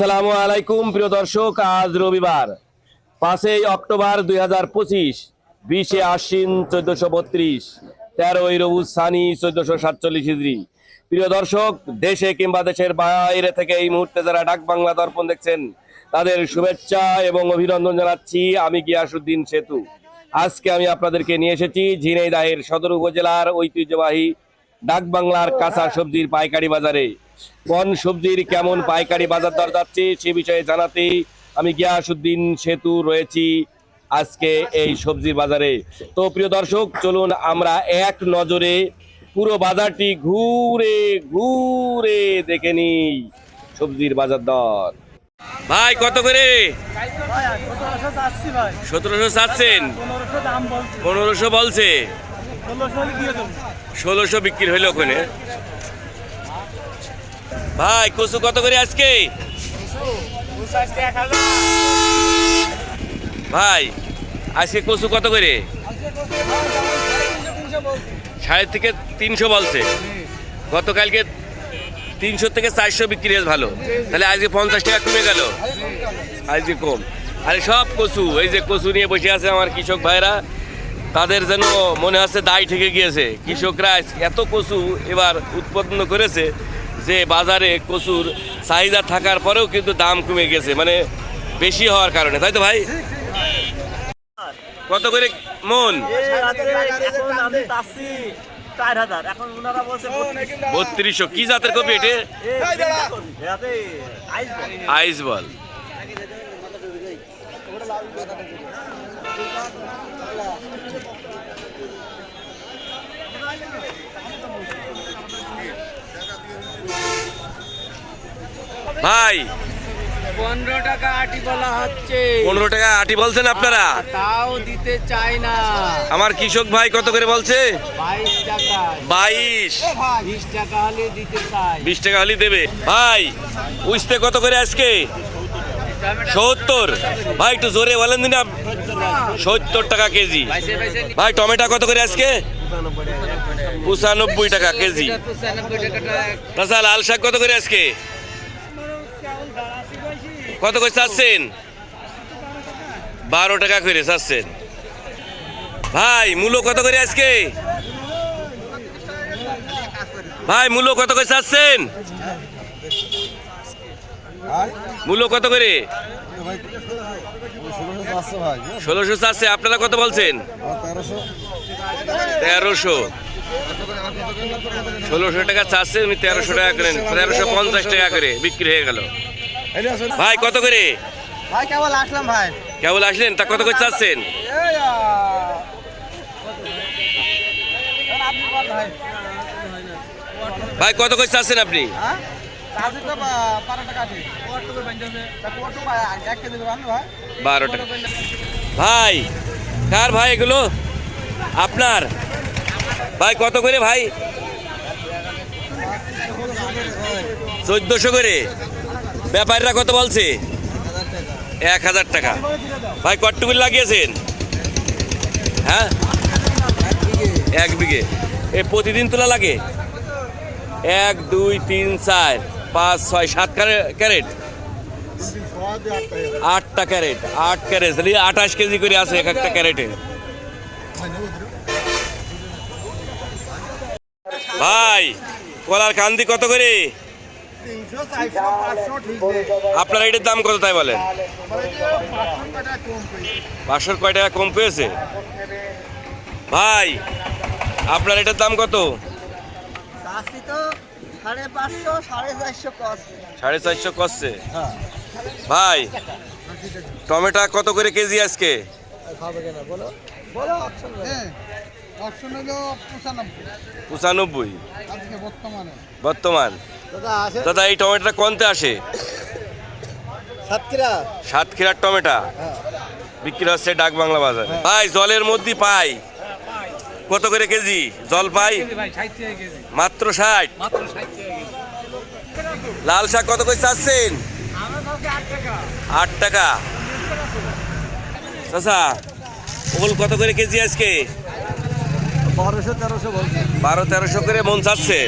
আসসালামু আলাইকুম, প্রিয় দর্শক, আজ রবিবার, পাঁচই অক্টোবর দুই হাজার পঁচিশ, বিশে আশ্বিন চোদ্দশো বত্রিশ, তেরোই রবু সানি চোদ্দশো সাতচল্লিশ হিজড়ি প্রিয় দর্শক, দেশে কিংবা দেশের বাইরে থেকে এই মুহূর্তে যারা ডাক বাংলা দর্পণ দেখছেন, তাদের শুভেচ্ছা এবং অভিনন্দন জানাচ্ছি আমি গিয়াসুদ্দিন সেতু। আজকে আমি আপনাদেরকে নিয়ে এসেছি ঝিনাইদাহের সদর উপজেলার ঐতিহ্যবাহী ডাক বাংলার কাঁচা সবজির পাইকারি বাজারে। কোন সবজির কেমন পাইকারি বাজার দর যাচ্ছে সে বিষয়ে জানাতে আমি গিয়াসুদ্দিন সেতু রয়েছি আজকে এই সবজির বাজারে। তো প্রিয় দর্শক চলুন আমরা এক নজরে পুরো বাজারটি ঘুরে ঘুরে দেখে নিই সবজির বাজার দর। ভাই কত করে? সতেরোশো চাচ্ছেন। পনেরোশো দাম বলছে। পনেরোশো বলছে। ষোলোশো বিক্রি হইল ওখানে। ভাই, কচু কত করে আজকে? ভাই, আজকে কচু কত করে? সাড়ে থেকে তিনশো বলছে। গতকালকে তিনশো থেকে চারশো বিক্রি হয়েছে ভালো। তাহলে আজকে পঞ্চাশ টাকা কমে গেল। আজকে কম। আরে সব কচু, এই যে কচু নিয়ে বসে আছে আমার কৃষক ভাইরা তাদের যেন মনে হচ্ছে দায় ঠেকে গিয়েছে। কৃষকরা এত কচু এবার উৎপন্ন করেছে যে বাজারে কচুর চাহিদা থাকার পরেও কিন্তু দাম কমে গেছে মানে বেশি হওয়ার কারণে। তাই তো ভাই? কত করে মন? বত্রিশশো। কি জাতের কপি এটে? এতে ভাই। পনেরো টাকা আটি বলা হচ্ছে। পনেরো টাকা আটি বলছেন আপনারা? তাও দিতে চাই না। আমার কৃষক ভাই কত করে বলছে? বাইশ টাকা। বাইশ। বিশ টাকা হলে দিতে চাই বিশ টাকা হলে দেবে। ভাই উইস্তে কত করে আজকে? সত্তর। ভাই একটু জোরে বলেন দিন সত্তর টাকা কেজি। ভাই টমেটো কত করে আজকে? পঁচানব্বই টাকা কেজি। তাছাড়া লাল শাক কত করে আজকে? কত করে চাচ্ছেন? বারো টাকা করে চাচ্ছেন। ভাই মূলো কত করে আজকে? ভাই মূলো কত করে চাচ্ছেন? মূলো কত করে? ষোলোশো চাচ্ছে। আপনারা কত বলছেন? তেরোশো। ষোলোশো টাকা চাচ্ছে উনি তেরোশো টাকা করেন। তেরোশো পঞ্চাশ টাকা করে বিক্রি হয়ে গেল। ভাই কত করে? ভাই কেবল আসলাম ভাই। কেবল আসলেন? তা কত করে চাচ্ছেন? ভাই কত করে চাচ্ছেন আপনি? হ্যাঁ? বারো টাকা। ভাই কার ভাই এগুলো? আপনার? ভাই, কত করে ভাই? চোদ্দশো করে। ব্যাপারীরা কত বলছে? এক হাজার টাকা। ভাই কটটুকুর লাগিয়েছেন? হ্যাঁ? এক বিঘে। এ, প্রতিদিন তোলা লাগে? এক, দুই, তিন, চার, পাঁচ, ছয়, সাত ক্যারে- ক্যারেট? আটটা ক্যারেট, আট ক্যারেট। তাহলে আঠাশ কেজি করে আছে এক একটা ক্যারেটে ভাই কলার কান্দি কত করে? আপনার এটার দাম কত তাই বলেন? পাঁচশো কয় টাকা কম পেয়েছে। ভাই, আপনার এটার দাম কত? সাড়ে চারশো করছে ভাই, টমেটো কত করে কেজি আজকে? অপশন হলো পঁচানব্বই। পঁচানব্বই বর্তমানে। বর্তমান। দাদা এই টমেটোটা কোনতে আসে? সাতক্ষীরা। সাতক্ষীরার টমেটো। হ্যাঁ। বিক্রি হচ্ছে ডাক বাংলা বাজার। ভাই জলের মধ্যে পাই। কত করে কেজি? জল পাই? মাত্র ষাট? লাল শাক কত করে চাচ্ছেন? আট টাকা। চাচা ওল কত করে কেজি আজকে? তেরোশো বারো তেরোশো করে মন চাচ্ছে।